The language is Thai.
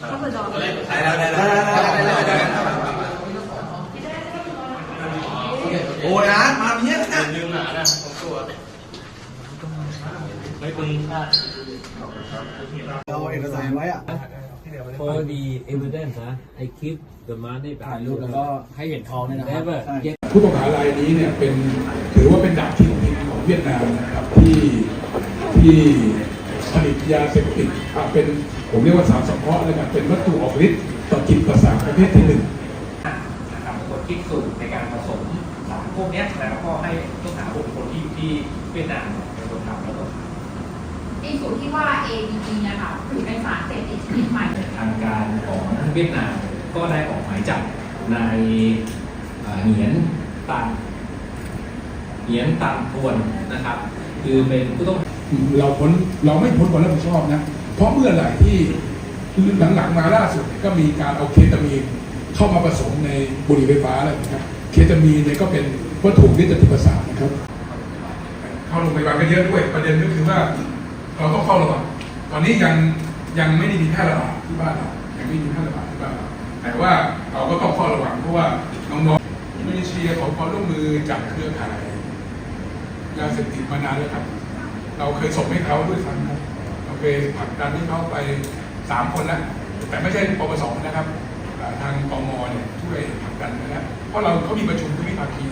ได้แล้วได้แล้วได้แล้วได้แล้วได้แล้วโอ้ยอาร์ตมาเนี้ยนะลืมหนานะผมตัวไม่คุณเราเอกสารไว้อะ For the evidence นะ I keep the money ถ่ายรูปแล้วก็ให้เห็นทองเนี่ยนะครับผู้ต้องหารายนี้เนี่ยเป็นถือว่าเป็นดาบที่ดินของเวียดนามนะครับที่ที่ ยาเสพติดอะเป็นผมเรียกว่าสารสังเคราะห์แล้วกันเป็นวัตถุออกฤทธิ์ต่อจิตประสาทประเภทที่หนึ่งนะครับกดคลิกสูตรในการผสมสารพวกเนี้ยแล้วก็ให้ผู้หาบุคคลที่อยู่ที่เวียดนามเนี่ยเป็นคนทำแล้วก็ไอ้สูตรที่ว่า ABG เนี่ยค่ะถือเป็นสารเสพติดชนิดใหม่ทางการของเวียดนามก็ได้ออกหมายจับนายเอ่อเหงียนตันเหงียนตันทวนนะครับ คือเป็นผู้ต้อง เราพ้นเราไม่พ้นความรับผิดชอบนะเพราะเมื่อไหร่ที่หลังๆมาล่าสุดก็มีการเอาเคตามีนเข้ามาผสมในบุหรี่ไฟฟ้าแล้วนะครับเคตามีนเนี่ยก็เป็นวัตถุที่จะติประสาทนะครับ เข้าโรงพยาบาลกันเยอะด้วยประเด็นก็คือว่า เราต้องเฝ้าระวังตอนนี้ยังยังไม่ได้มีแพร่ระบาดที่บ้านเรายังไม่มีแพร่ระบาดที่บ้านเราแต่ว่าเราก็ต้องเฝ้าระวังเพราะว่าน้องๆอินโดนีเซียขอความร่วมมือจากเครือข่ายยาเสพติดมานานแล้วครับ เราเคยส่งให้เขาด้วยซ้ำครับเราเคยผลักดันให้เขาไปสามคนแล้วแต่ไม่ใช่ปปสนะครับ ทางกมเนี่ยช่วยผลักดันไปแล้วเพราะเราเขามีประชุมทุกวิภาคี